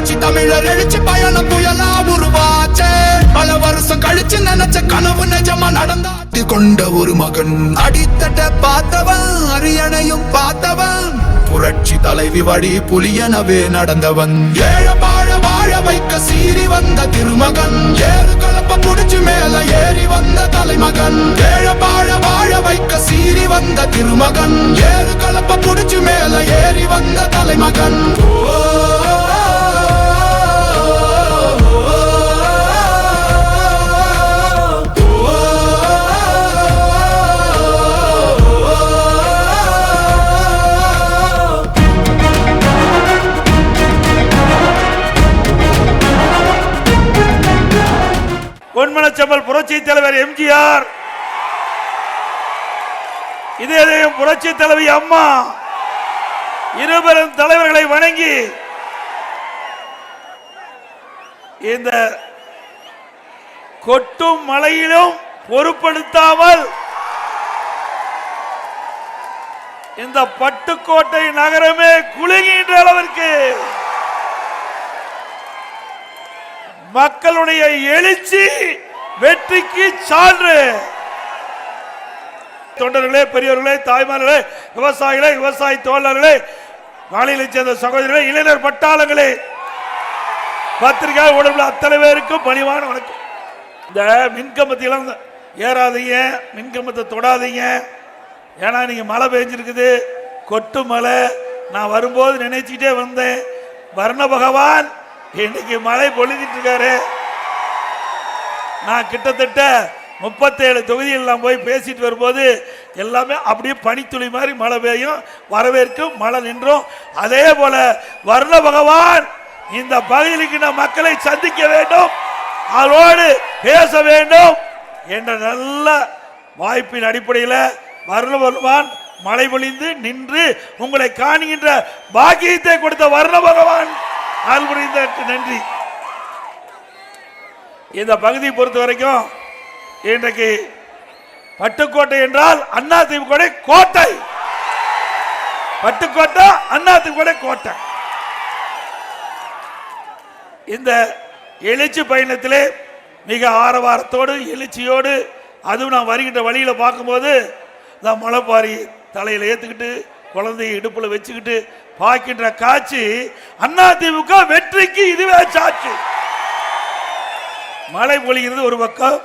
புரட்சி தமிழர் எழுச்சி பயணம் புயலா உருவாச்சே. பல வருஷம் கழிச்சு நினைச்ச கனவு நிஜமா நடந்தாட்டி கொண்ட ஒரு மகன். அடித்தட்ட பார்த்தவன் அரியணையும் பார்த்தவன். புரட்சி தலைவி வழி புலியனவே நடந்தவன். ஏழ வாழ வாழ வைக்க சீறி வந்த திருமகன். ஏறு கலப்ப புடிச்சு மேல ஏறி வந்த தலைமகன். ஏழ வாழ வாழ வைக்க சீறி வந்த திருமகன். ஏறு கலப்ப புடிச்சு மேல ஏறி வந்த தலைமகன். பொன்மனச்செம்மல் புரட்சி தலைவர் எம்ஜிஆர். இதே புரட்சி தலைவி அம்மா இருபெரும் தலைவர்களை வணங்கி இந்த கொட்டும் மலையிலும் பொருட்படுத்தாமல் இந்த பட்டுக்கோட்டை நகரமே குலுங்கின்ற அளவிற்கு மக்களுடைய எழுச்சி வெற்றிக்கு சான்று. தொண்டர்களே பெரியவர்களே தாய்மார்களே விவசாயிகளே விவசாய தோழர்களே மாநில சேர்ந்த சகோதரர்களே இளைஞர் பட்டாளங்களே. பத்திரிகை உடம்புல அத்தனை பேருக்கும் பணிவான வணக்கம். இந்த மின்கம்பத்திலாம் ஏறாதீங்க மின்கம்பத்தை தொடாதீங்க. ஏன்னா நீங்க மழை பெஞ்சிருக்குது கொட்டு மழை. நான் வரும்போது நினைச்சுக்கிட்டே வந்தேன். வர்ண பகவான் இன்னைக்கு மழை பொழுதிட்டு இருக்காரு. நான் கிட்டத்தட்ட முப்பத்தேழு தொகுதியெல்லாம் போய் பேசிட்டு வரும்போது எல்லாமே அப்படியே பனித்துளி மாதிரி மழை பெய்யும் வரவேற்கும் மழை நின்றும். அதே போல வர்ண பகவான் இந்த பகுதிக்கு இருக்கின்ற மக்களை சந்திக்க வேண்டும் அவரோடு பேச வேண்டும் என்ற நல்ல வாய்ப்பின் அடிப்படையில் வர்ண பகவான் மழை பொழிந்து நின்று உங்களை காணுகின்ற பாக்கியத்தை கொடுத்த வர்ண பகவான். அருள் புரிந்ததற்கு நன்றி. இந்த பகுதியை பொறுத்த வரைக்கும் இன்றைக்கு பட்டுக்கோட்டை என்றால் அண்ணா திமுக கோட்டை. பட்டுக்கோட்டை அண்ணா திமுக கோட்டை. இந்த எழுச்சி பயணத்திலே மிக ஆரவாரத்தோடு எழுச்சியோடு அதுவும் நான் வருகின்ற வழியில் பார்க்கும்போது நான் முளைப்பாரி தலையில் ஏற்றுக்கிட்டு குழந்தையை இடுப்பில் வச்சுக்கிட்டு பார்க்கின்ற காட்சி அண்ணா வெற்றிக்கு இதுவே சாட்சி. மழை பொழிகிறது ஒரு பக்கம்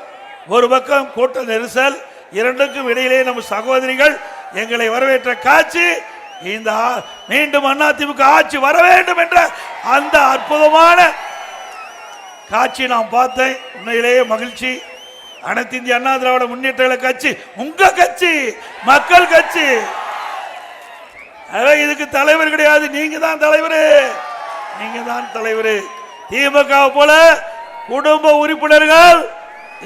ஒரு பக்கம் கூட்ட நெரிசல் இரண்டுக்கும் இடையிலே நம்ம சகோதரிகள் எங்களை வரவேற்ற காட்சி இந்த மீண்டும் அதிமுக ஆட்சி வர வேண்டும் என்ற அந்த அற்புதமான காட்சி நான் பார்த்தேன். உண்மையிலேயே மகிழ்ச்சி. அனைத்து இந்திய அண்ணா திராவிட முன்னேற்ற கட்சி உங்க கட்சி மக்கள் கட்சி. அதான் இதுக்கு தலைவர் கிடையாது. நீங்க தான் தலைவர். நீங்க தான் தலைவர். திமுக போல குடும்ப உறுப்பினர்கள்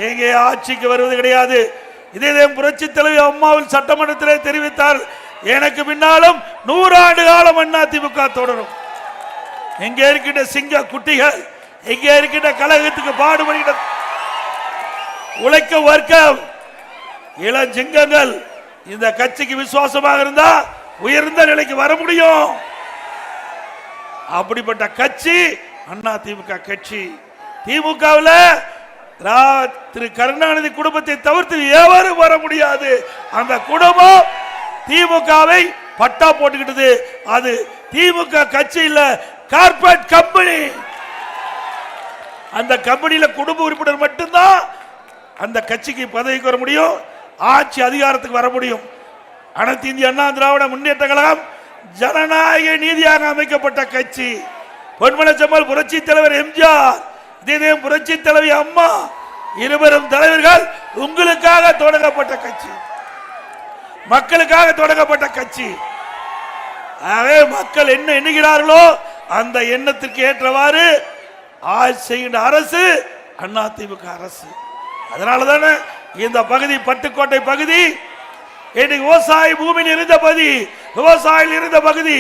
எங்கே ஆட்சிக்கு வருவது கிடையாது. இதே புரட்சி தலைவி அம்மாவில் சட்டமன்றத்திலே தெரிவித்தார். எனக்கு பின்னாலும் நூறாண்டு காலம் அண்ணா திமுக தொடரும். எங்கே இருக்கின்ற சிங்க குட்டிகள் எங்கே இருக்கின்ற கழகத்துக்கு பாடுபடுகிற உழைக்க வர்க்கம் இளஞ்சிங்கங்கள் இந்த கட்சிக்கு விசுவாசமாக இருந்தா உயர்ந்த நிலைக்கு வர முடியும். அப்படிப்பட்ட கட்சி அண்ணா திமுக கட்சி. திமுகவில் திரு கருணாநிதி குடும்பத்தை தவிர்த்து எவரும் வர முடியாது. அந்த குடும்பம் திமுகவை பட்டா போட்டுக்கிட்டது. அது திமுக கட்சி இல்ல கார்பரேட் கம்பெனி. அந்த கம்பெனியில குடும்ப உறுப்பினர் மட்டும்தான் அந்த கட்சிக்கு பதவிக்கு வர முடியும் ஆட்சி அதிகாரத்துக்கு வர முடியும். அனைத்து இந்திய அண்ணா திராவிட முன்னேற்ற கழகம் ஜனநாயக நீதியாக அமைக்கப்பட்ட கட்சி. பொன்மனச்சம்மல் புரட்சி தலைவர் எம்ஜிஆர். இதே புரட்சி தலைவி அம்மா இருவரும் தலைவர்கள் உங்களுக்காக தொடங்கப்பட்ட கட்சி. மக்களுக்காக தொடங்கப்பட்ட கட்சி. ஆகவே மக்கள் என்ன எண்ணுகிறார்களோ அந்த எண்ணத்திற்கு ஏற்றவாறு ஆட்சி செய்கின்ற அரசு அண்ணா அரசு. அதனால தானே இந்த பகுதி பட்டுக்கோட்டை பகுதி இன்னைக்கு விவசாய பூமியில் இருந்த பகுதி விவசாயிகள் இருந்த பகுதி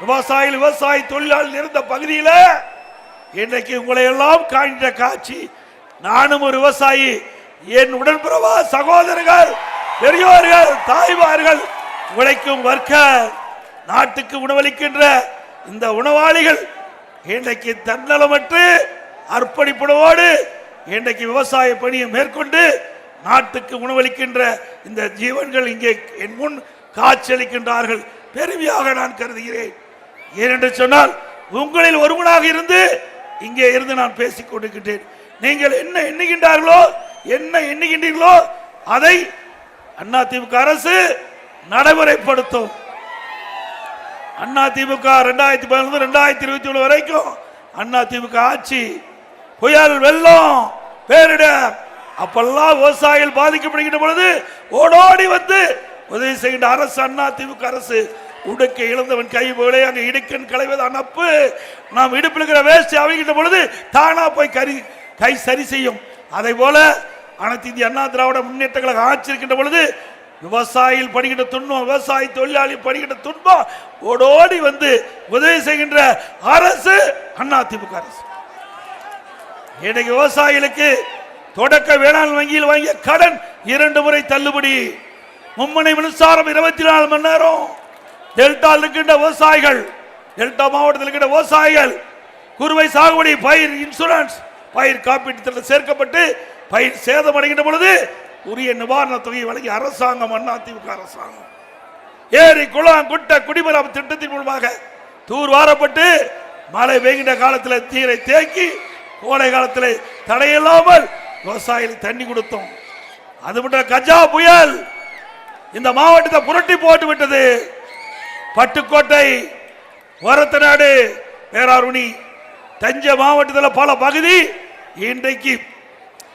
விவசாயிகள் விவசாய தொழிலாளர்கள் இருந்த பகுதியில் இன்றைக்கு உங்களை எல்லாம் காண்கிற காட்சி நானும் ஒரு விவசாயி என் உடன்பிறவா சகோதரர்கள் பெரியோர்கள் தாய்மார்கள் உழைக்கும் வர்க்க நாட்டுக்கு உணவளிக்கின்ற இந்த உணவாளிகள் இன்றைக்கு தன்னலமற்று அர்ப்பணிப்புணவோடு இன்றைக்கு விவசாய பணியை மேற்கொண்டு நாட்டுக்கு உணவளிக்கின்ற இந்த ஜீவன்கள் இங்கே என் முன் காட்சியளிக்கின்றார்கள். பெருமையாக நான் கருதுகிறேன். ஏனென்று சொன்னால் உங்களில் ஒருவனாக இருந்து இங்கே இருந்து நான் பேசிக் கொண்டிருக்கின்றேன். நீங்கள் என்ன எண்ணுகின்றார்களோ என்ன எண்ணுகின்றீர்களோ அதை அதிமுக அரசு நடைமுறைப்படுத்தும். அண்ணா திமுக ரெண்டாயிரத்தி பதினொன்று ரெண்டாயிரத்தி இருபத்தி ஒன்று வரைக்கும் அண்ணா திமுக ஆட்சி புயல் வெள்ளம் பேரிடர் அப்பெல்லாம் விவசாயிகள் பாதிக்கப்படுகின்ற பொழுது ஓடோடி வந்து உதவி செய்கின்ற அரசு அண்ணா திமுக அரசு. உடுக்க இழந்தவன் கை போலே அங்கே இடுக்கன் களைவதான் அப்பு நாம் இடுப்பில் இருக்கிற வேஸ்ட் அவங்கிட்ட பொழுது தானா போய் கறி கை சரி செய்யும். அதை போல அனைத்து இந்திய அண்ணா திராவிட முன்னேற்ற கழக ஆட்சி இருக்கின்ற பொழுது விவசாயிகள் படுகின்ற துன்பம் விவசாய தொழிலாளி படுகின்ற துன்பம் ஓடோடி வந்து உதவி செய்கின்ற அரசு அண்ணா திமுக அரசு. இன்னைக்கு விவசாயிகளுக்கு தொடக்க வேளாண் வங்கியில் வாங்கிய கடன் இரண்டு முறை தள்ளுபடி. மும்மனை மின்சாரம் இருபத்தி நாலு மணி நேரம். டெல்டாவில் இருக்கின்ற விவசாயிகள் டெல்டா மாவட்டத்தில் இருக்கின்ற விவசாயிகள் குறுவை சாகுபடி பயிர் இன்சூரன்ஸ் பயிர் காப்பீட்டு திட்டத்தில் சேர்க்கப்பட்டு பயிர் சேதமடைகின்ற பொழுது உரிய நிவாரண தொகையை வழங்கி அரசாங்கம் அண்ணா அரசாங்கம். ஏரி குளம் குட்டை குடிமராமத்து திட்டத்தின் மூலமாக தூர் வாரப்பட்டு மழை பெய்கின்ற காலத்தில் தீரை தேக்கி கோடை காலத்தில் தடையில்லாமல் விவசாயிகளுக்கு தண்ணி கொடுத்தோம். அது மட்டும் கஜா புயல் இந்த மாவட்டத்தை புரட்டி போட்டு விட்டது. பட்டுக்கோட்டை நாடு பேராருணி தஞ்சை மாவட்டத்தில் பல பகுதி இன்றைக்கு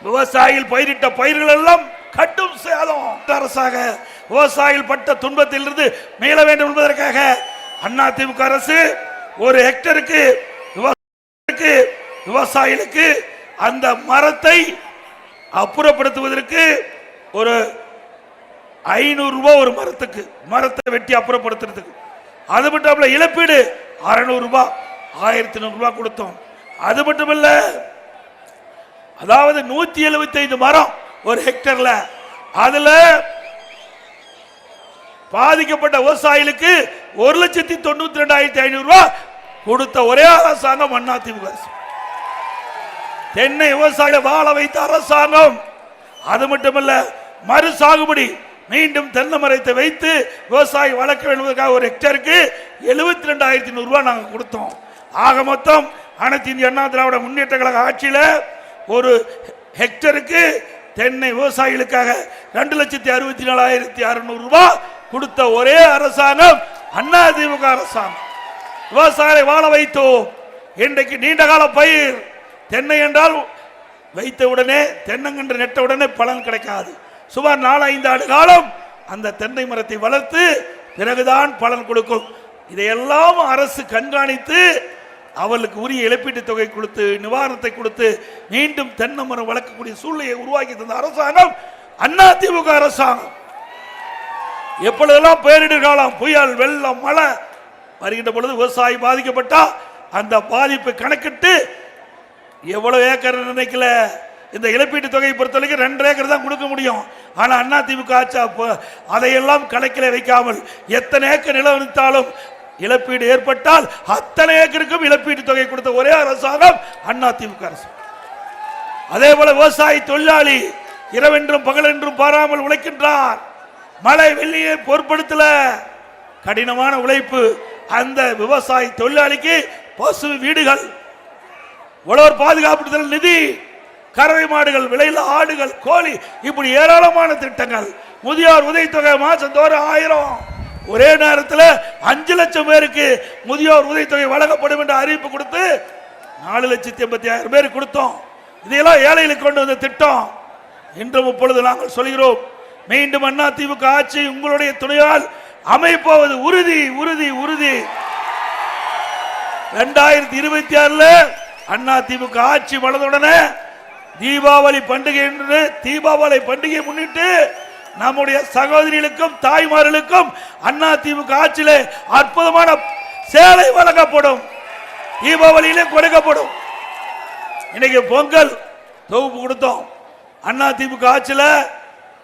விவசாயிகள் பயிரிட்ட பயிர்கள் எல்லாம் கட்டும் சேதம். அரசாக விவசாயிகள் பட்ட துன்பத்தில் இருந்து மீள வேண்டும் என்பதற்காக அண்ணா திமுக அரசு ஒரு ஹெக்டருக்கு விவசாயிகளுக்கு விவசாயிகளுக்கு அந்த மரத்தை அப்புறப்படுத்துவதற்கு ஒரு ஐநூறு ரூபாய் ஒரு மரத்துக்கு மரத்தை வெட்டி அப்புறப்படுத்துறதுக்கு. அது மட்டும் இழப்பீடு. அறுநூறு ரூபாய் ஆயிரத்தி நூறு ரூபாய் கொடுத்தோம். அது மட்டும் இல்ல அதாவது நூத்தி எழுபத்தி ஐந்து மரம் ஒரு ஹெக்டர்ல. அதுல பாதிக்கப்பட்ட விவசாயிகளுக்கு ஒரு லட்சத்தி தொண்ணூத்தி ரெண்டாயிரத்தி ஐநூறு ரூபாய் கொடுத்த ஒரே அரசாங்கம் அண்ணா திமுக தென்னை விவசாய வாழ வைத்த அரசாங்கம். அது மட்டுமல்ல மறு சாகுபடி மீண்டும் தென்னை மரத்தை வைத்து விவசாயி வளர்க்க வேண்டுவதற்காக ஒரு ஹெக்டருக்கு எழுபத்தி ரெண்டாயிரத்தி நூறுரூவா நாங்கள் கொடுத்தோம். ஆக மொத்தம் அனைத்து இந்திய அண்ணா திராவிட முன்னேற்ற கழக ஆட்சியில் ஒரு ஹெக்டருக்கு தென்னை விவசாயிகளுக்காக ரெண்டு லட்சத்தி அறுபத்தி நாலாயிரத்தி அறுநூறு கொடுத்த ஒரே அரசாங்கம் அண்ணா திமுக அரசாங்கம். விவசாயிகளை வாழ வைத்தோம். இன்றைக்கு நீண்ட கால பயிர். தென்னை என்றால் வைத்த உடனே தென்னங்கன்று நெட்ட உடனே பலன் கிடைக்காது. சுமார் நாலஞ்சு ஆண்டு காலம் அந்த தென்னை மரத்தை வளர்த்து பிறகுதான் பலன் கொடுக்கும். இதையெல்லாம் அரசு கண்காணித்து அவர்களுக்கு உரிய இழப்பீட்டுத் தொகை கொடுத்து நிவாரணத்தை கொடுத்து மீண்டும் தென்னை மரம் வளர்க்கக்கூடிய சூழ்நிலையை உருவாக்கி தந்த அரசாங்கம் அண்ணா திமுக அரசாங்கம். எப்பொழுதெல்லாம் பேரிடர் காலம் புயல் வெள்ளம் மழை வருகின்ற பொழுது விவசாயி பாதிக்கப்பட்டா அந்த பாதிப்பை கணக்கிட்டு எவ்வளவு ஏக்கர் நினைக்கல? இந்த இழப்பீட்டு தொகையை பொறுத்தவரைக்கும் ரெண்டு ஏக்கர் தான் கொடுக்க முடியும். ஆனால் அண்ணா திமுக ஆட்சி அதையெல்லாம் கணக்கில் வைக்காமல் எத்தனை ஏக்கர் நிலம் இருந்தாலும் இழப்பீடு ஏற்பட்டால் அத்தனை ஏக்கருக்கும் இழப்பீட்டு தொகை கொடுத்த ஒரே அரசாங்கம் அண்ணா திமுக அரசு. அதே போல விவசாயி தொழிலாளி இரவென்றும் பகலென்றும் பாராமல் உழைக்கின்றார். மழை வெள்ளியை பொருட்படுத்தல. கடினமான உழைப்பு அந்த விவசாயி தொழிலாளிக்கு பசு வீடுகள் உழவர் பாதுகாப்பு நிதி கறவை மாடுகள் விலையில ஆடுகள் கோழி இப்படி ஏராளமான திட்டங்கள். முதியோர் உதவித்தொகை மாசந்தோறும் ஆயிரம். ஒரே நேரத்தில் அஞ்சு லட்சம் பேருக்கு முதியோர் உதவித்தொகை வழங்கப்படும் என்ற அறிவிப்பு கொடுத்து நாலு லட்சத்தி எண்பத்தி ஆயிரம் பேர் கொடுத்தோம். இதையெல்லாம் ஏழைகளுக்கு கொண்டு வந்த திட்டம். இன்றும் இப்பொழுது நாங்கள் சொல்கிறோம் மீண்டும் அண்ணா திமுக ஆட்சி உங்களுடைய துணையால் அமைப்போவது உறுதி உறுதி உறுதி. ரெண்டாயிரத்தி இருபத்தி ஆறுல அண்ணா திமுக ஆட்சி வளர்ந்தவுடனே தீபாவளி பண்டிகை என்று தீபாவளி பண்டிகையை முன்னிட்டு நம்முடைய சகோதரிகளுக்கும் தாய்மார்களுக்கும் அண்ணா திமுக ஆட்சியிலே அற்புதமான சேலை வழங்கப்படும். தீபாவளியிலே கொடுக்கப்படும். இன்னைக்கு பொங்கல் தொகுப்பு கொடுத்தோம். அண்ணா திமுக ஆட்சியில்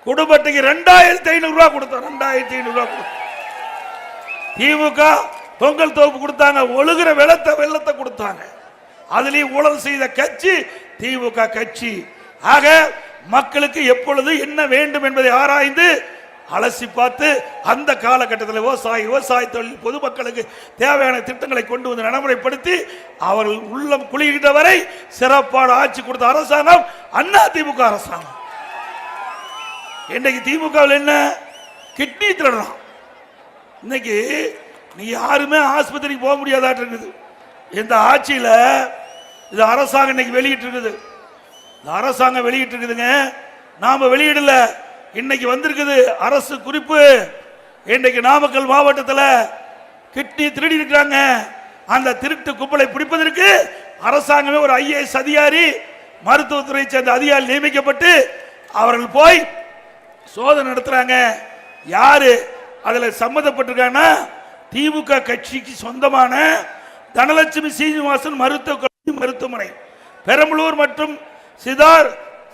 குடும்பத்துக்கு ரெண்டாயிரத்தி ஐநூறு கொடுத்தோம். ரெண்டாயிரத்தி ஐநூறு கொடுத்தோம். திமுக பொங்கல் தொகுப்பு கொடுத்தாங்க. ஒழுகுற வெள்ளத்தை வெள்ளத்தை கொடுத்தாங்க. அதுலேயும் ஊழல் செய்த கட்சி திமுக கட்சி. ஆக மக்களுக்கு எப்பொழுது என்ன வேண்டும் என்பதை ஆராய்ந்து அலசி பார்த்து அந்த காலகட்டத்தில் விவசாயி விவசாய தொழில் பொதுமக்களுக்கு தேவையான திட்டங்களை கொண்டு வந்து நடைமுறைப்படுத்தி அவர்கள் உள்ளம் குளிக்கின்ற வரை சிறப்பான ஆட்சி கொடுத்த அரசாங்கம் அண்ணா திமுக அரசாங்கம். இன்னைக்கு திமுகவில் என்ன? கிட்னி திருடுறான் இன்னைக்கு நீ யாருமே ஆஸ்பத்திரிக்கு போக முடியாதாட்டு இருக்குது. இந்த ஆட்சியில் இது அரசாங்கம் இன்னைக்கு வெளியிட்டு இருக்குது இந்த அரசாங்கம் வெளியிட்டு இருக்குதுங்க நாம் வெளியிடல. இன்னைக்கு வந்திருக்குது அரசு குறிப்பு. இன்னைக்கு நாமக்கல் மாவட்டத்தில் கிட்னி திருடி இருக்கிறாங்க. அந்த திருட்டு கும்பலை பிடிப்பதற்கு அரசாங்கமே ஒரு ஐஏஎஸ் அதிகாரி மருத்துவத்துறை சேர்ந்த அதிகாரி நியமிக்கப்பட்டு அவர்கள் போய் சோதனை நடத்துறாங்க. யாரு? அதில் சம்மந்தப்பட்டிருக்காங்கன்னா திமுக கட்சிக்கு சொந்தமான தனலட்சுமி சீனிவாசன் மருத்துவ கல்லூரி மருத்துவமனை பெரம்பலூர் மற்றும் சிதார்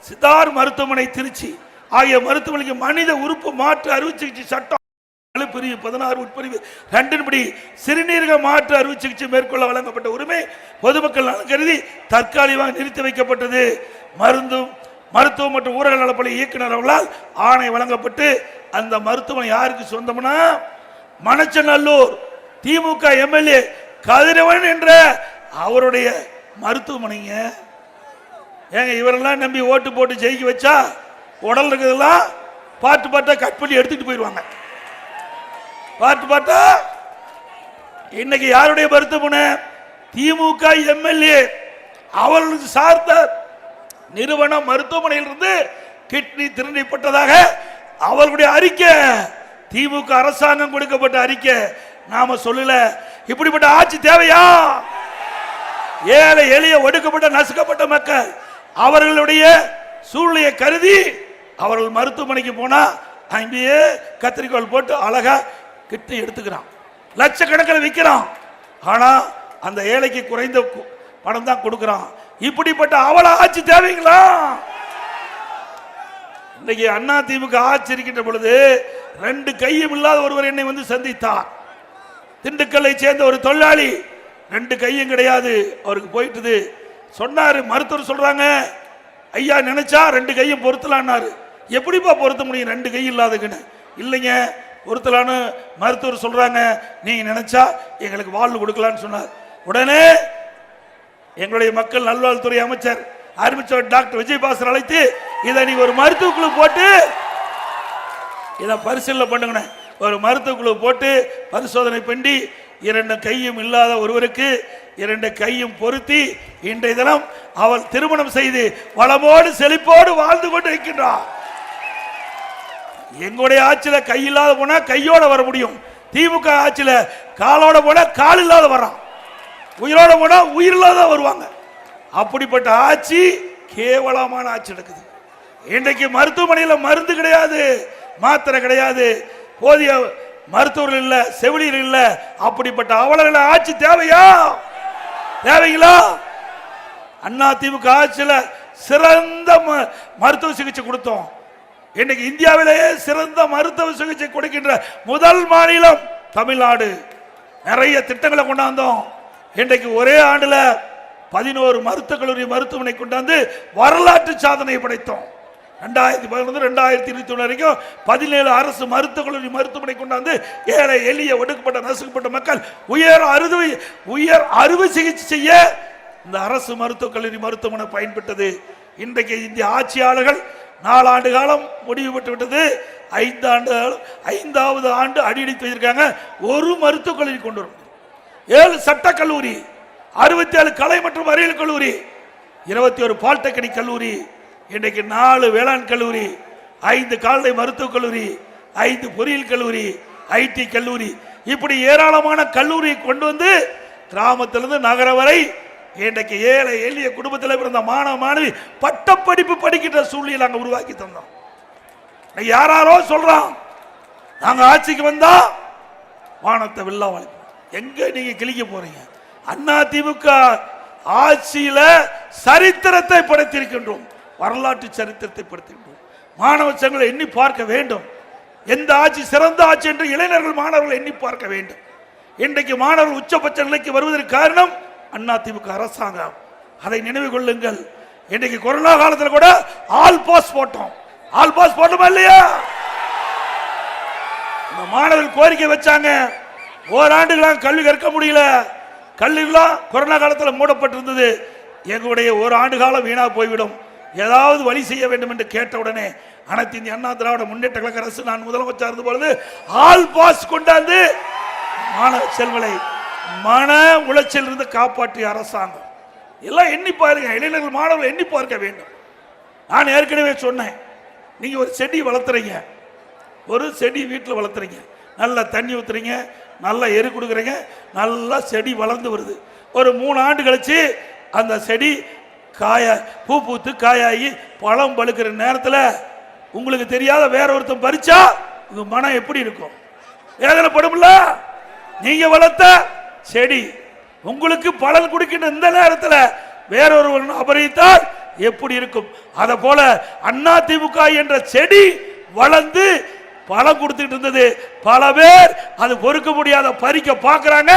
சிதார் மருத்துவமனை திருச்சி ஆகிய மருத்துவமனைக்கு மனித உறுப்பு மாற்று அறுவை சிகிச்சை சட்டம் பிரிவு பதினாறு உட்பிரிவு ரெண்டின்படி சிறுநீரக மாற்று அறுவை சிகிச்சை மேற்கொள்ள வழங்கப்பட்ட உரிமை பொதுமக்கள் நலன் கருதி தற்காலிகமாக நிறுத்தி வைக்கப்பட்டது. மருந்தும் மருத்துவம் மற்றும் ஊரக நலப்பணி இயக்குனர் அவர்களால் ஆணை வழங்கப்பட்டு அந்த மருத்துவமனை யாருக்கு சொந்தம்னா மணச்சநல்லூர் திமுக எம்எல்ஏ கதிரவன் என்ற அவருடைய மருத்துவமனைங்க. ஏங்க இவரெல்லாம் நம்பி ஓட்டு போட்டு ஜெயிக்க வச்சா உடல் இருக்கிறதெல்லாம் பாட்டு பாட்டா கட் பண்ணி எடுத்துட்டு போயிடுவாங்க. பாட்டு பாட்டா இன்னைக்கு யாருடைய மருத்துவமனை? திமுக எம்எல்ஏ. அவர்களுக்கு சார்ந்த நிறுவனம் மருத்துவமனையிலிருந்து கிட்னி திருநீப்பட்டதாக அவர்களுடைய அறிக்கை. திமுக அரசாங்கம் கொடுக்கப்பட்ட அறிக்கை. நாம சொல்லல இப்படிப்பட்ட ஆட்சி தேவையா? ஏழை எளிய ஒடுக்கப்பட்ட நசுக்கப்பட்ட மக்கள் அவர்களுடைய சூழ்நிலையை கருதி அவர்கள் மருத்துவமனைக்கு போனா அங்கேயே கத்திரிக்கோல் போட்டு அழகா கிட்டு எடுத்துக்கிறான். லட்சக்கணக்கில் விற்கிறான் ஆனா அந்த ஏழைக்கு குறைந்த பணம் தான் கொடுக்கிறான். இப்படிப்பட்ட அவல ஆட்சி தேவைங்களா? இன்னைக்கு அண்ணா திமுக ஆட்சி இருக்கின்ற பொழுது ரெண்டு கையும் இல்லாத ஒருவர் என்னை வந்து சந்தித்தார். திண்டுக்கல்லை சேர்ந்த ஒரு தொழிலாளி ரெண்டு கையும் கிடையாது அவருக்கு போயிட்டுது. சொன்னாரு மருத்துவர் சொல்றாங்க ஐயா நினைச்சா ரெண்டு கையும் பொருத்தலான்னாரு. எப்படிப்பா பொருத்த முடியும் ரெண்டு கை இல்லாதுக்குன்னு இல்லைங்க பொருத்தலான்னு மருத்துவர் சொல்றாங்க நீங்கள் நினைச்சா எங்களுக்கு வாழ்வு கொடுக்கலான்னு சொன்னார். உடனே எங்களுடைய மக்கள் நல்வாழ்வுத்துறை அமைச்சர் அறிவிச்சவர் டாக்டர் விஜயபாஸ்கர் அழைத்து இதை நீ ஒரு மருத்துவ குழு போட்டு இதை பரிசீலனை பண்ணுங்கண்ணே. ஒரு மருத்துவ குழு போட்டு பரிசோதனை பண்ணி இரண்டு கையும் இல்லாத ஒருவருக்கு இரண்டு கையும் பொருத்தி இன்றைய தினம் அவள் திருமணம் செய்து வளமோடு செழிப்போடு வாழ்ந்து கொண்டு இருக்கின்றார் எங்களுடைய ஆட்சியில் கை இல்லாத போனா கையோட வர முடியும். திமுக ஆட்சியில காலோட போனா கால் இல்லாத வர்றான். உயிரோட போனா உயிர் இல்லாத வருவாங்க. அப்படிப்பட்ட ஆட்சி கேவலமான ஆட்சி நடக்குது. இன்றைக்கு மருத்துவமனையில் மருந்து கிடையாது மாத்திரை கிடையாது போதிய மருத்துவர்கள் இல்லை செவிலியர் இல்லை அப்படிப்பட்ட அவலர்களை ஆட்சி தேவையா? தேவைங்களா? அண்ணா திமுக ஆட்சியில் சிறந்த ம- மருத்துவ சிகிச்சை கொடுத்தோம். இன்னைக்கு இந்தியாவிலேயே சிறந்த மருத்துவ சிகிச்சை கொடுக்கின்ற முதல் மாநிலம் தமிழ்நாடு. நிறைய திட்டங்களை கொண்டாந்தோம். இன்றைக்கு ஒரே ஆண்டுல பதினோரு மருத்துவக் கல்லூரி மருத்துவமனை கொண்டாந்து வரலாற்று சாதனை படைத்தோம். ரெண்டாயிரத்தி பதினொன்று ரெண்டாயிரத்தி இருபத்தி ஒன்று வரைக்கும் பதினேழு அரசு மருத்துவ கல்லூரி மருத்துவமனை கொண்டாந்து ஏழை எளிய ஒடுக்கப்பட்ட நசுக்கப்பட்ட மக்கள் உயர் அறுவை உயர் அறுவை சிகிச்சை செய்ய இந்த அரசு மருத்துவக் கல்லூரி மருத்துவமனை பயன்பட்டது இன்றைக்கு இந்திய ஆட்சியாளர்கள் நாலாண்டு காலம் முடிவு பெற்று விட்டது. ஐந்தாண்டு ஐந்தாவது ஆண்டு அடியடித்து வச்சிருக்காங்க. ஒரு மருத்துவக் கல்லூரி கொண்டு வரும் ஏழு சட்டக் கல்லூரி அறுபத்தி ஏழு கலை மற்றும் அறிவியல் கல்லூரி இருபத்தி ஒரு பாலிடெக்னிக் கல்லூரி இன்றைக்கு நாலு வேளாண் கல்லூரி ஐந்து கால்நடை மருத்துவக் கல்லூரி ஐந்து பொறியியல் கல்லூரி ஐடி கல்லூரி. இப்படி ஏராளமான கல்லூரியை கொண்டு வந்து கிராமத்திலிருந்து நகரம் வரை இன்றைக்கு ஏழை எளிய குடும்பத்தில் பிறந்த மாணவ மாணவி பட்டப்படிப்பு படிக்கின்ற சூழ்நிலை நாங்கள் உருவாக்கி தந்தோம். யாராரோ சொல்றோம் நாங்கள் ஆட்சிக்கு வந்தா வானத்தை வெள்ளம் வளைப்போம் எங்க நீங்க கிழிக்க போறீங்க? அண்ணா திமுக ஆட்சியில சரித்திரத்தை படைத்திருக்கின்றோம். வரலாற்று சரித்திரத்தை படுத்துகின்றோம் மாணவ சங்கங்களை எண்ணி பார்க்க வேண்டும். எந்த ஆட்சி சிறந்த ஆட்சி என்று இளைஞர்கள் மாணவர்கள் எண்ணி பார்க்க வேண்டும். இன்றைக்கு மாணவர்கள் உச்சபட்ச நிலைக்கு வருவதற்கு காரணம் அதிமுக அரசாங்கம். அதை நினைவு கொள்ளுங்கள். இன்றைக்கு கொரோனா காலத்தில் கூட ஆல் பாஸ் போட்டோம். ஆல் பாஸ் போட்டோமா இல்லையா? இந்த மாணவர்கள் கோரிக்கை வச்சாங்க. ஓராண்டுகளாக கல்வி கற்க முடியல. கல்விகளாம் கொரோனா காலத்தில் மூடப்பட்டிருந்தது. எங்களுடைய ஒரு ஆண்டு காலம் வீணாக போய்விடும். ஏதாவது வழி செய்ய வேண்டும் என்று கேட்ட உடனே அனைத்து இந்திய அண்ணா திராவிட முன்னேற்ற கழக அரசு நான் முதலமைச்சர் இருந்த பொழுது ஆல் பாஸ் கொண்டாந்து மாணவ செல்வலை மன உளைச்சல் இருந்து காப்பாற்றிய அரசாங்கம். எல்லாம் எண்ணி பாருங்க. இளைஞர்கள் மாணவர்கள் எண்ணி பார்க்க வேண்டும். நான் ஏற்கனவே சொன்னேன். நீங்க ஒரு செடி வளர்த்துறீங்க. ஒரு செடி வீட்டில் வளர்த்துறீங்க. நல்லா தண்ணி ஊற்றுறீங்க நல்லா எரு கொடுக்குறீங்க. நல்லா செடி வளர்ந்து வருது. ஒரு மூணு ஆண்டு கழிச்சு அந்த செடி காய பூ பூத்து காயாகி பழம் பழுக்கிற நேரத்தில் உங்களுக்கு தெரியாத வேற ஒருத்தன் பறிச்சா உங்க மனம் எப்படி இருக்கும்? வேதனைப்படும்ல? நீங்க வளர்த்த செடி உங்களுக்கு பலன் கொடுக்கின்ற இந்த நேரத்தில் வேறொருவன் அபரித்தால் எப்படி இருக்கும்? அத போல அண்ணா திமுக என்ற செடி வளர்ந்து பழம் கொடுத்துட்டு இருந்தது. பல பேர் அது பொறுக்க முடியாத பறிக்க பார்க்குறாங்க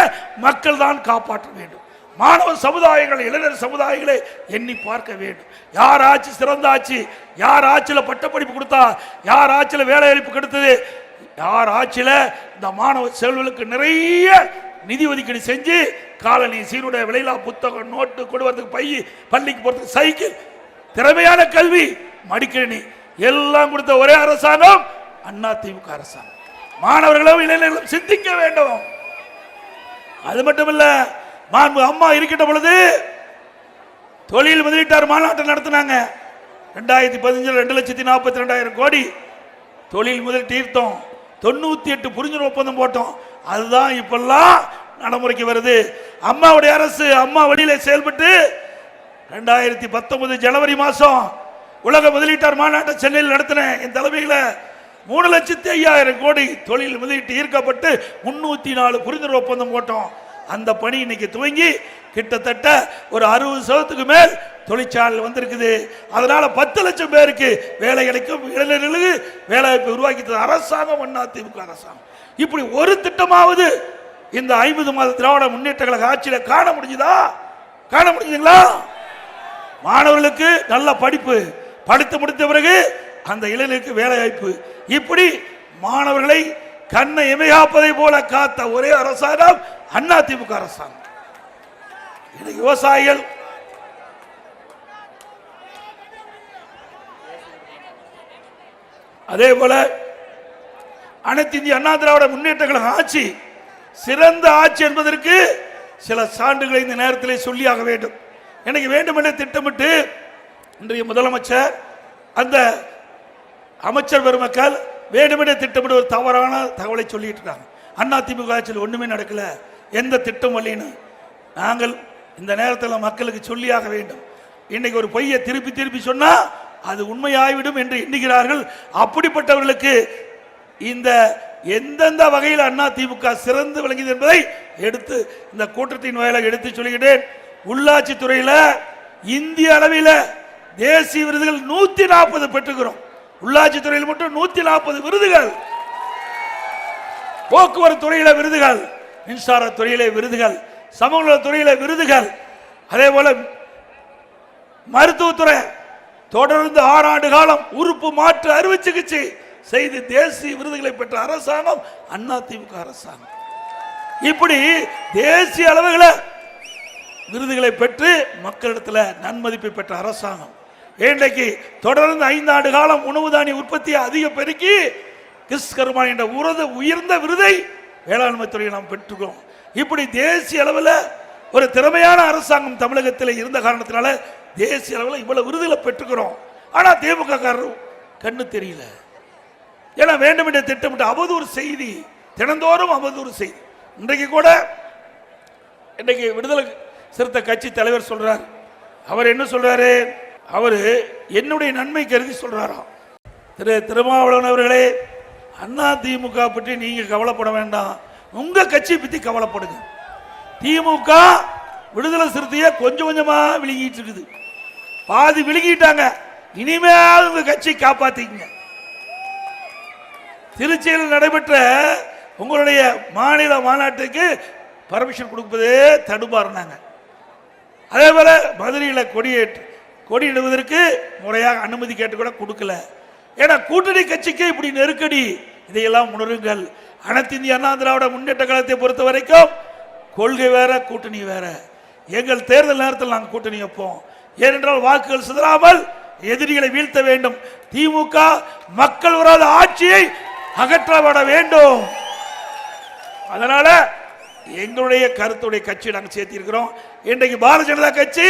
மக்கள் தான் காப்பாற்ற வேண்டும். மாணவ சமுதாயங்கள் இளைஞர் சமுதாயங்களை எண்ணி பார்க்க வேண்டும். யார் ஆட்சி சிறந்த ஆட்சி? யார் ஆட்சியில் பட்டப்படிப்பு கொடுத்தா? யார் ஆட்சியில் வேலை வாய்ப்பு கொடுத்தது? யார் ஆட்சியில் இந்த மாணவ செல்வர்களுக்கு நிறைய நிதி ஒதுக்கீடு செஞ்சு காலனி சீருடைய விலையிலா புத்தகம் நோட்டு கொடுவதற்கு பை பள்ளிக்கு போகிறதுக்கு சைக்கிள் திறமையான கல்வி மடிக்கணி எல்லாம் கொடுத்த ஒரே அரசாங்கம் அண்ணா திமுக அரசாங்கம். மாணவர்களும் இளைஞர்களும் சிந்திக்க வேண்டும். அது மட்டும் இல்லை மாண்பு அம்மா இருக்கின்ற பொழுது தொழில் முதலீட்டார் மாநாட்டம் நடத்தினாங்க. ரெண்டாயிரத்தி பதினஞ்சில் ரெண்டு லட்சத்தி நாற்பத்தி ரெண்டாயிரம் கோடி தொழில் முதல் தீர்த்தம். தொண்ணூத்தி எட்டு புரிஞ்சுணர்வு ஒப்பந்தம் போட்டோம். அதுதான் இப்பெல்லாம் நடைமுறைக்கு வருது. அம்மாவுடைய அரசு அம்மா வழியில செயல்பட்டு ரெண்டாயிரத்தி பத்தொன்பது ஜனவரி மாசம் உலக முதலீட்டார் மாநாட்டை சென்னையில் நடத்தினேன் என் தலைமையில் மூணு லட்சத்தி ஐயாயிரம் கோடி தொழில் முதலீட்டு ஈர்க்கப்பட்டு முன்னூத்தி நாலு புரிந்துணர்வு ஒப்பந்தம் போட்டோம். அந்த பணி இன்னைக்கு துவங்கி கிட்டத்தட்ட ஒரு அறுபது சதத்துக்கு மேல் தொழிற்சாலை வந்திருக்குது. அதனால பத்து லட்சம் பேருக்கு வேலை கிடைக்கும் இளைஞர்களுக்கு வேலை வாய்ப்பு உருவாக்கி தந்த அரசாங்கம் அதிமுக அரசாங்கம். இப்படி ஒரு திட்டமாவது இந்த ஐம்பது மாத திராவிட முன்னேற்ற கழக ஆட்சியில் காண முடிஞ்சுதா? காண முடிஞ்சுங்களா மாணவர்களுக்கு நல்ல படிப்பு படித்து முடித்த பிறகு அந்த இளைஞருக்கு வேலை வாய்ப்பு. இப்படி மாணவர்களை கண்ணை இமையாப்பதை போல காத்த ஒரே அரசாங்கம் அண்ணா திமுக அரசாங்கம். இது விவசாயிகள். அதே போல அனைத்து இந்திய அண்ணா திராவிட முன்னேற்ற கழக ஆட்சி சிறந்த ஆட்சி என்பதற்கு சில சான்றுகளை இந்த நேரத்திலே சொல்லியாக வேண்டும். எனக்கு வேண்டுமென்றே திட்டமிட்டு இன்றைய முதலமைச்சர் அந்த அமைச்சர் பெருமக்கள் வேண்டுமென திட்டமிட்டு ஒரு தவறான தகவலை சொல்லிட்டு இருக்காங்க அண்ணா திமுக ஆட்சியில் ஒன்றுமே நடக்கல. எந்த திட்டம் இல்லைன்னு நாங்கள் இந்த நேரத்தில் மக்களுக்கு சொல்லியாக வேண்டும். இன்னைக்கு ஒரு பொய்யை திருப்பி திருப்பி சொன்னால் அது உண்மையாகிவிடும் என்று எண்ணுகிறார்கள். அப்படிப்பட்டவர்களுக்கு இந்த எந்தெந்த வகையில் அண்ணா திமுக சிறந்து விளங்கியது என்பதை எடுத்து இந்த கூட்டத்தின் வாயிலாக எடுத்து சொல்கிறேன் உள்ளாட்சி துறையில் இந்திய அளவில் தேசிய விருதுகள் நூற்றி நாற்பது பெற்றுக்கிறோம். உள்ளாட்சி துறையில் மட்டும் நூத்தி நாற்பது விருதுகள். போக்குவரத்து துறையில விருதுகள் மின்சார துறையிலே விருதுகள் சமூக துறையில விருதுகள். அதே போல மருத்துவத்துறை தொடர்ந்து ஆறாண்டு காலம் உறுப்பு மாற்று அறுவை சிகிச்சை செய்து தேசிய விருதுகளை பெற்ற அரசாங்கம் அண்ணா திமுக அரசாங்கம். இப்படி தேசிய அளவுகளை விருதுகளை பெற்று மக்களிடத்தில் நன்மதிப்பை பெற்ற அரசாங்கம். இன்றைக்கு தொடர்ந்து ஐந்தாண்டு காலம் உணவு தானிய உற்பத்தியை அதிக பெருக்கி கிறிஸ்கர்மா என்ற உரத உயர்ந்த விருதை வேளாண்மை துறையை நாம் பெற்றுக்கிறோம் இப்படி தேசிய அளவில் ஒரு திறமையான அரசாங்கம் தமிழகத்தில் இருந்த காரணத்தினால தேசிய அளவில் இவ்வளவு விருதுகளை பெற்றுக்கிறோம். ஆனால் திமுக காரரும் கண்ணு தெரியல. ஏன்னா வேண்டும் என்ற திட்டமிட்ட அவதூறு செய்தி தினந்தோறும் அவதூறு செய்தி. இன்றைக்கு கூட இன்றைக்கு விடுதலை சிறுத்தை கட்சி தலைவர் சொல்றார். அவர் என்ன சொல்றாரு? அவர் என்னுடைய நன்மை கருதி சொல்றாராம் திரு திருமாவளவன் அவர்களே அண்ணா திமுக பற்றி நீங்க கவலைப்பட வேண்டாம். உங்க கட்சியை பத்தி கவலைப்படுங்க. திமுக விடுதலை சிறுத்தைய கொஞ்சம் கொஞ்சமா விழுங்கிட்டு இருக்குது. பாதி விழுங்கிட்டாங்க. இனிமேல் உங்க கட்சி காப்பாத்திக்கங்க. திருச்சியில் நடைபெற்ற உங்களுடைய மாநில மாநாட்டுக்கு பர்மிஷன் கொடுப்பதே தடுமாறினாங்க. அதே போல மதுரையில் கொடியேற்று கொடியிடுவதற்கு முறையாக அனுமதி கேட்டு கூட கொடுக்கல. ஏன்னா கூட்டணி கட்சிக்கு இப்படி நெருக்கடி. இதையெல்லாம் உணருங்கள். அனைத்து இந்திய அண்ணா திராவிட முன்னேற்ற காலத்தை பொறுத்த வரைக்கும் கொள்கை வேற கூட்டணி வேற. எங்கள் தேர்தல் நேரத்தில் நாங்கள் கூட்டணி வைப்போம். ஏனென்றால் வாக்குகள் சிதறாமல் எதிரிகளை வீழ்த்த வேண்டும். திமுக மக்கள் வராத ஆட்சியை அகற்றப்பட வேண்டும். அதனால எங்களுடைய கருத்துடைய கட்சி நாங்கள் சேர்த்திருக்கிறோம். இன்றைக்கு பாரதிய ஜனதா கட்சி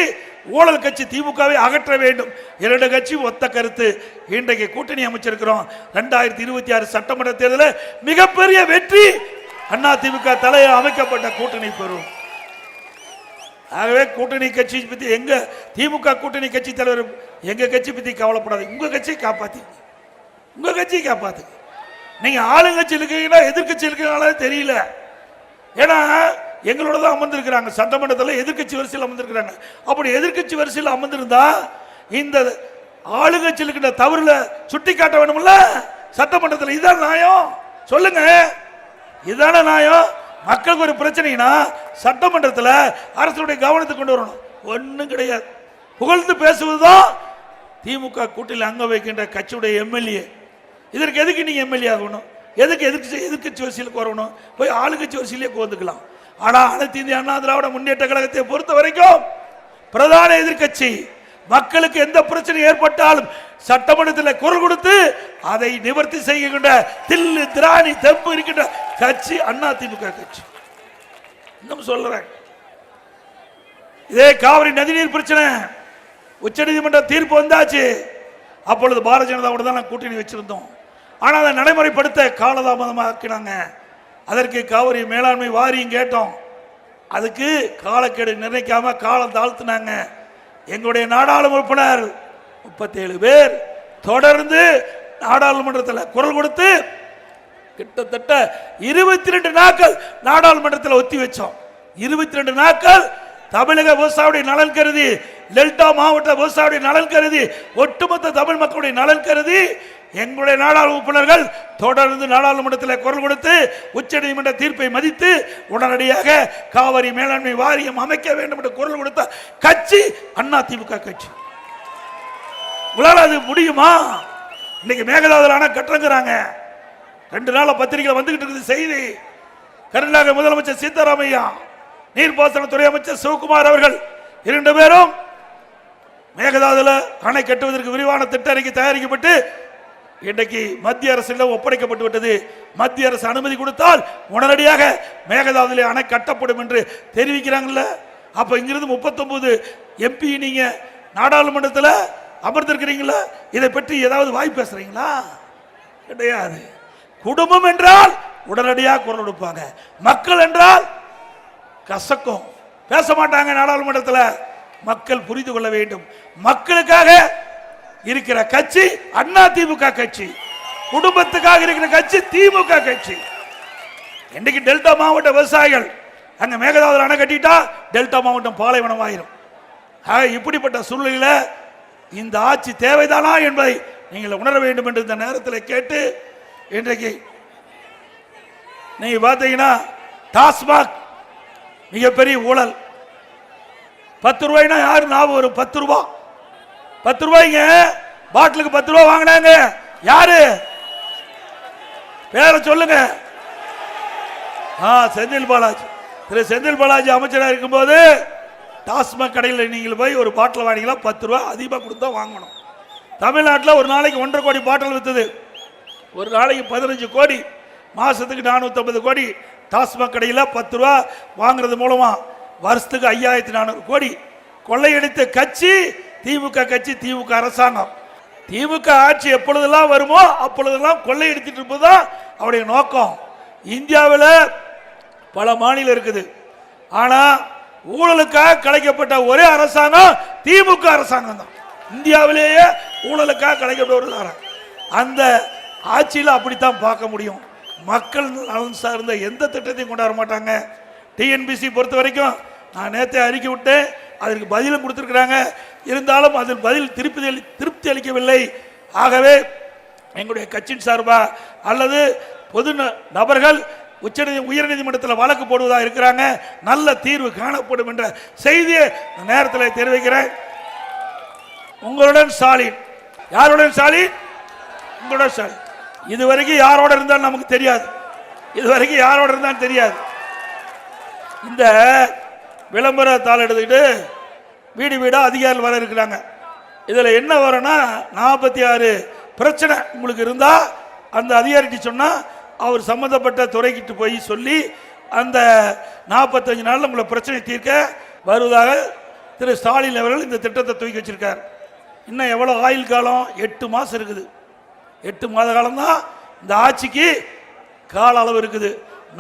ஊழல் கட்சி திமுகவை அகற்ற வேண்டும். இரண்டு கட்சி ஒத்த கருத்து. இன்றைக்கு கூட்டணி அமைச்சிருக்கிறோம். ரெண்டாயிரத்தி இருபத்தி ஆறு சட்டமன்ற தேர்தலில் மிகப்பெரிய வெற்றி அண்ணா திமுக தலையில் அமைக்கப்பட்ட கூட்டணி பெறும். ஆகவே கூட்டணி கட்சி பத்தி எங்க திமுக கூட்டணி கட்சி தலைவர் எங்க கட்சி பத்தி கவலைப்படாது உங்க கட்சியை காப்பாத்தி உங்க கட்சியை காப்பாத்து நீங்க ஆளுங்கட்சி இருக்கீங்களா எதிர்கட்சி இருக்கீங்களா தெரியல. ஏன்னா எங்களோட தான் அமர்ந்திருக்கிறாங்க. சட்டமன்றத்தில் எதிர்க்கட்சி வரிசையில் அமர்ந்திருக்கிறாங்க. அப்படி எதிர்க்கட்சி வரிசையில் அமர்ந்திருந்தா இந்த ஆளுங்கட்சியில் இருக்கின்ற தவறுல சுட்டி காட்ட வேணும்ல? சட்டமன்றத்தில் இதுதான் நியாயம்? சொல்லுங்க. இதான நியாயம்? மக்களுக்கு ஒரு பிரச்சனைனா சட்டமன்றத்தில் அரசுடைய கவனத்தை கொண்டு வரணும். ஒன்றும் கிடையாது. புகழ்ந்து பேசுவதுதான் திமுக கூட்டில் அங்க வைக்கின்ற கட்சியுடைய எம்எல்ஏ. இதற்கு எதுக்கு நீங்கள் எம்எல்ஏ ஆகணும்? எதுக்கு எதுக்கு எதிர்க்கட்சி வரிசையில் வரணும்? போய் ஆளுங்கட்சி வரிசையிலே கோந்துக்கலாம் ஆனா அனைத்து இந்திய அண்ணா திராவிட முன்னேற்ற கழகத்தை பொறுத்த வரைக்கும் பிரதான எதிர்க்கட்சி. மக்களுக்கு எந்த பிரச்சனை ஏற்பட்டாலும் சட்டமன்றத்தில் குரல் கொடுத்து அதை நிவர்த்தி செய்கின்ற தில்லு திராணி தெம்பு இருக்கின்ற கட்சி அண்ணா திமுக கட்சி. இன்னும் சொல்றேன். இதே காவிரி நதிநீர் பிரச்சனை உச்சநீதிமன்ற தீர்ப்பு வந்தாச்சு. அப்பொழுது பாரதிய ஜனதாவோட தான் நாங்கள் கூட்டணி வச்சிருந்தோம். ஆனால் அதை நடைமுறைப்படுத்த காலதாமதமாக்கினாங்க. அதற்கு காவிரி மேலாண்மை வாரியம் கேட்டோம். அதுக்கு காலக்கெடு நிர்ணயிக்காம காலம் தாழ்த்தினாங்க. எங்களுடைய நாடாளுமன்ற உறுப்பினர் முப்பத்தேழு பேர் தொடர்ந்து நாடாளுமன்றத்தில் குரல் கொடுத்து கிட்டத்தட்ட இருபத்தி ரெண்டு நாட்கள் நாடாளுமன்றத்தில் ஒத்தி வச்சோம். இருபத்தி ரெண்டு நாட்கள் தமிழக விவசாயியுடைய நலன் கருதி டெல்டா மாவட்ட விவசாயியுடைய நலன் கருதி ஒட்டுமொத்த தமிழ் மக்களுடைய நலன் கருதி எங்களுடைய நாடாளு உறுப்பினர்கள் தொடர்ந்து நாடாளுமன்றத்தில் குரல் கொடுத்து உச்சநீதிமன்ற தீர்ப்பை மதித்து உடனடியாக காவிரி மேலாண்மை வாரியம் அமைக்க வேண்டும் என்று குரல் கொடுத்த கட்சி அண்ணா திமுக கட்சி. உங்களால் அது முடியுமா? இன்னைக்கு மேகதாதுல அணை கட்டுறங்கிறாங்க. ரெண்டு நாளா பத்திரிகை வந்துகிட்டு இருக்குது செய்தி. கர்நாடக முதலமைச்சர் சீதாராமையா நீர்ப்பாசனத்துறை அமைச்சர் சிவகுமார் அவர்கள் இரண்டு பேரும் மேகதாதுல அணை கட்டுவதற்கு விரிவான திட்ட அறிக்கை தயாரிக்கப்பட்டு இன்றைக்கு மத்திய அரசிடம் ஒப்படைக்கப்பட்டு விட்டது. மத்திய அரசு அனுமதி கொடுத்தால் உடனடியாக மேகதாதுல அணை கட்டப்படும் என்று தெரிவிக்கிறாங்கல்ல. அப்போ இங்கிருந்து 39 எம்பி நீங்க நாடாளுமன்றத்தில் அமர்ந்திருக்கிறீங்களா இதை பற்றி ஏதாவது வாய் பேசுறீங்களா? கிடையாது. குடும்பம் என்றால் உடனடியாக குரல் கொடுப்பாங்க. மக்கள் என்றால் கசக்கும். பேச மாட்டாங்க நாடாளுமன்றத்தில். மக்கள் புரிந்து கொள்ள வேண்டும். மக்களுக்காக இருக்கிற கட்சி அண்ணா திமுக கட்சி. குடும்பத்துக்காக இருக்கிற கட்சி திமுக கட்சி. இன்னைக்கு டெல்டா மாவட்ட விவசாயிகள் அங்க மேகதாதுல அணை கட்டிட்டா டெல்டா மாவட்டம் பாலைவனம் ஆயிரும். ஆக இப்படிப்பட்ட சூழ்நிலையில இந்த ஆட்சி தேவைதானா என்பதை நீங்கள் உணர வேண்டும் என்று இந்த நேரத்தில் கேட்டு இன்றைக்கு நீங்க பார்த்தீங்கன்னா டாஸ்மாக் மிகப்பெரிய ஊழல். பத்து ரூபாய்னா யாரு ஞாபகம் வரும்? பத்து ரூபா. பத்து ரூபாய்ங்க. பாட்டிலுக்கு பத்து ரூபா வாங்கினாங்க. யாரு? பேரை சொல்லுங்க. ஆ செந்தில் பாலாஜி. திரு செந்தில் பாலாஜி அமைச்சராக இருக்கும்போது டாஸ்மாக் கடையில் நீங்கள் போய் ஒரு பாட்டில் வாங்கினா பத்து ரூபா அதிகமாக கொடுத்தா வாங்கணும். தமிழ்நாட்டில் ஒரு நாளைக்கு ஒன்றரை கோடி பாட்டில் விற்றுது ஒரு நாளைக்கு பதினஞ்சு கோடி மாதத்துக்கு நானூற்றம்பது கோடி டாஸ்மாக் கடையில் பத்து ரூபா வாங்குறது மூலமாக வருஷத்துக்கு ஐயாயிரத்தி நானூறு கோடி. கொள்ளையடித்த கட்சி திமுக கட்சி திமுக அரசாங்கம். திமுக ஆட்சி எப்பொழுதெல்லாம் வருமோ அப்பொழுதெல்லாம் கொள்ளையடித்துட்டு இருப்பதுதான் அவருடைய நோக்கம். இந்தியாவில் பல மாநிலம் இருக்குது. ஆனா ஊழலுக்காக கலைக்கப்பட்ட ஒரே அரசாங்கம் திமுக அரசாங்கம் தான். இந்தியாவிலேயே ஊழலுக்காக கலைக்கப்பட்ட ஒரு அந்த ஆட்சியில் அப்படித்தான் பார்க்க முடியும். மக்கள் நலன் சார்ந்த எந்த திட்டத்தையும் கொண்டாட மாட்டாங்க. டிஎன்பிசி பொறுத்த வரைக்கும் நான் நேற்றே அறிக்கை விட்டேன். அதற்கு பதிலும் கொடுத்துருக்குறாங்க. இருந்தாலும் அதில் பதில் திருப்தி அளி திருப்தி அளிக்கவில்லை. ஆகவே எங்களுடைய கட்சியின் சார்பாக அல்லது பொது ந- நபர்கள் உச்சநீதி உயர்நீதிமன்றத்தில் வழக்கு போடுவதா இருக்கிறாங்க நல்ல தீர்வு காணப்படும் என்ற செய்தியை நேரத்தில் தெரிவிக்கிறேன். உங்களுடன் ஸ்டாலின். யாருடன் ஸ்டாலின்? உங்களுடன் ஸ்டாலின். இதுவரைக்கும் யாரோட இருந்தாலும் நமக்கு தெரியாது. இதுவரைக்கும் யாரோட இருந்தாலும் தெரியாது. இந்த விளம்பரத்தாள் எடுத்துக்கிட்டு வீடு வீடாக அதிகாரிகள் வர இருக்கிறாங்க. இதில் என்ன வரும்னா நாற்பத்தி ஆறு பிரச்சனை உங்களுக்கு இருந்தால் அந்த அதிகாரிட்டு சொன்னால் அவர் சம்மந்தப்பட்ட துறைக்கிட்டு போய் சொல்லி அந்த நாற்பத்தஞ்சு நாளில் உங்களை பிரச்சனை தீர்க்க வருவதாக திரு ஸ்டாலின் அவர்கள் இந்த திட்டத்தை தூக்கி வச்சிருக்கார். இன்னும் எவ்வளோ ஆயுள் காலம்? எட்டு மாதம் இருக்குது. எட்டு மாத காலம்தான் இந்த ஆட்சிக்கு கால அளவு இருக்குது.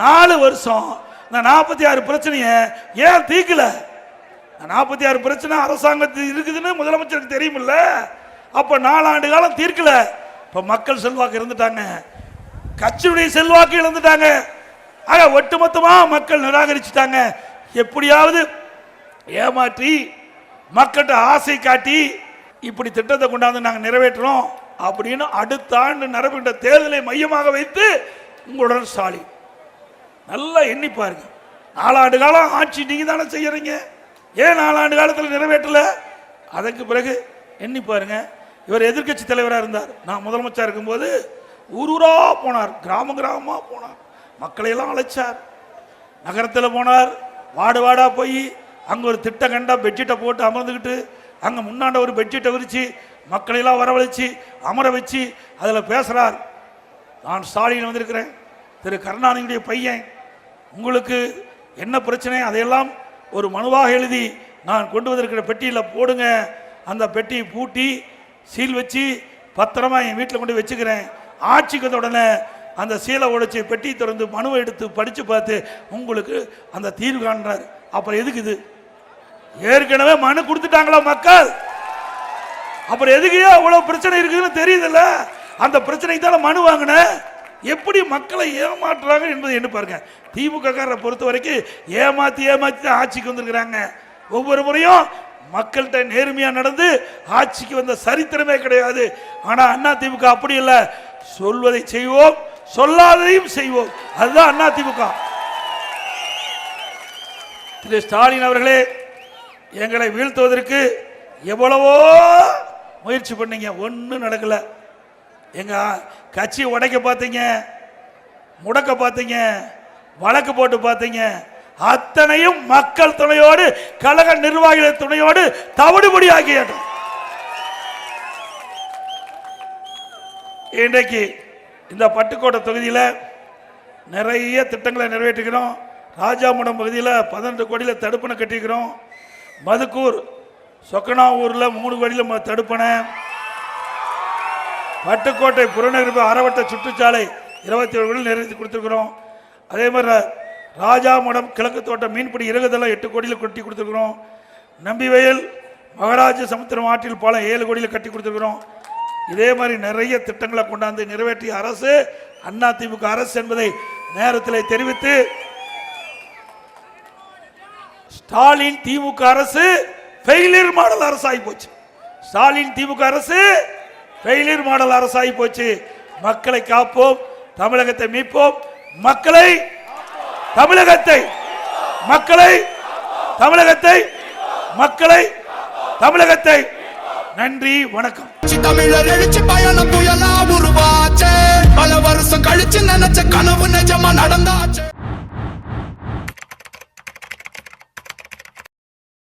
நாலு வருஷம். இந்த நாற்பத்தி ஆறு பிரச்சனையை ஏன் தீர்க்கல? நாற்பத்தி ஆறு பிரச்சனை அரசாங்கத்தில் இருக்குதுன்னு முதலமைச்சருக்கு தெரியுமில்ல. அப்போ நாலாண்டு காலம் தீர்க்கல. இப்போ மக்கள் செல்வாக்கு இருந்துட்டாங்க கட்சியுடைய செல்வாக்கு இழந்துட்டாங்க. ஆக ஒட்டுமொத்தமாக மக்கள் நிராகரிச்சுட்டாங்க. எப்படியாவது ஏமாற்றி மக்கள்கிட்ட ஆசை காட்டி இப்படி திட்டத்தை கொண்டாந்து நாங்கள் நிறைவேற்றுறோம் அப்படின்னு அடுத்த ஆண்டு நடைபெற்ற தேர்தலை மையமாக வைத்து உங்களுடன் ஸ்டாலின் நல்லா எண்ணி பாருங்க. நாலாண்டு காலம் ஆட்சி நீங்கள் தானே செய்கிறீங்க ஏன் நாலாண்டு காலத்தில் நிறைவேற்றல? அதற்கு பிறகு எண்ணி பாருங்க இவர் எதிர்க்கட்சி தலைவராக இருந்தார். நான் முதலமைச்சர் இருக்கும்போது ஊர் ஊரா போனார் கிராம கிராமமா போனார். மக்களையெல்லாம் அழைச்சார். நகரத்தில் போனார் வாடு வாடாக போய் அங்கே ஒரு திட்டம் கண்டா பெட்ஷீட்டை போட்டு அமர்ந்துக்கிட்டு அங்கே முன்னாண்ட ஒரு பெட்ஷீட்டை விரித்து மக்களையெல்லாம் வரவழைச்சு அமர வச்சு அதில் பேசுகிறார் நான் ஸ்டாலின் வந்திருக்கிறேன். திரு கருணாநிதியுடைய பையன். உங்களுக்கு என்ன பிரச்சனை? அதையெல்லாம் ஒரு மனுவாக எழுதி நான் கொண்டு வந்திருக்கிற பெட்டியில் போடுங்க. அந்த பெட்டியை பூட்டி சீல் வச்சு பத்திரமா என் வீட்டில் கொண்டு வச்சுக்கிறேன். ஆட்சிக்கு உடனே அந்த சீலை உடைச்சி பெட்டி திறந்து மனுவை எடுத்து படித்து பார்த்து உங்களுக்கு அந்த தீர்வு காண்றார். அப்புறம் எதுக்கு இது? ஏற்கனவே மனு கொடுத்துட்டாங்களா மக்கள்? அப்புறம் எதுக்கு அவ்வளோ பிரச்சனை இருக்குதுன்னு தெரியுதுல்ல? அந்த பிரச்சனைக்கு தானே மனு வாங்கினேன் எப்படி மக்களை ஏமாற்றுறாங்க என்பதை என்ன பாருங்க. திமுககாரரை பொறுத்த வரைக்கும் ஏமாத்தி ஏமாத்தி தான் ஆட்சிக்கு வந்திருக்கிறாங்க. ஒவ்வொரு முறையும் மக்கள்கிட்ட நேர்மையா நடந்து ஆட்சிக்கு வந்த சரித்திரமே கிடையாது. ஆனா அண்ணா திமுக அப்படி இல்லை. சொல்வதை செய்வோம் சொல்லாததையும் செய்வோம். அதுதான் அண்ணா திமுக. திரு ஸ்டாலின் அவர்களே எங்களை வீழ்த்துவதற்கு எவ்வளவோ முயற்சி பண்ணீங்க. ஒன்றும் நடக்கலை. எங்க கட்சி உடைக்க பார்த்தீங்க முடக்க பார்த்தீங்க வழக்கு போட்டு பார்த்தீங்க. அத்தனையும் மக்கள் துணையோடு கழக நிர்வாகிகள் துணையோடு தவிடுபடி ஆக்கியாட்டோம் இன்றைக்கு இந்த பட்டுக்கோட்டை தொகுதியில் நிறைய திட்டங்களை நிறைவேற்றிக்கிறோம் ராஜாமடம் பகுதியில் பதினெட்டு கோடியில் தடுப்பணை கட்டிக்கிறோம் மதுக்கூர் சொக்கனாவூரில் மூணு கோடியில் தடுப்பணை. பட்டுக்கோட்டை புறநகர் அறவட்ட சுற்றுச்சாலை இருபத்தி ஏழு கோடியில் நிறைவேற்றி கொடுத்துருக்குறோம். அதே மாதிரி ராஜாமடம் கிழக்கு தோட்டம் மீன்பிடி இறகுதெல்லாம் எட்டு கோடியில் கட்டி கொடுத்துருக்குறோம். நம்பிவயல் மகாராஜ சமுத்திரம் ஆற்றில் பாலம் ஏழு கோடியில் கட்டி கொடுத்துருக்குறோம். இதே மாதிரி நிறைய திட்டங்களை கொண்டாந்து நிறைவேற்றிய அரசு அண்ணா திமுக அரசு என்பதை நேரத்தில் தெரிவித்து ஸ்டாலின் திமுக அரசு ஃபெயிலியர் மாடல் அரசாகி போச்சு. ஸ்டாலின் திமுக அரசு ஃபெயிலியர் மாடல் அரசாகி போச்சு. மக்களை காப்போம் தமிழகத்தை மீட்போம். மக்களை தமிழகத்தை மக்களை தமிழகத்தை மக்களை தமிழகத்தை. நன்றி வணக்கம். தமிழர் எழுச்சி பயணம் புயலா உருவாச்சே. பல வருஷம் கழிச்சு நினைச்ச கனவு நிஜமா நடந்தாச்சு.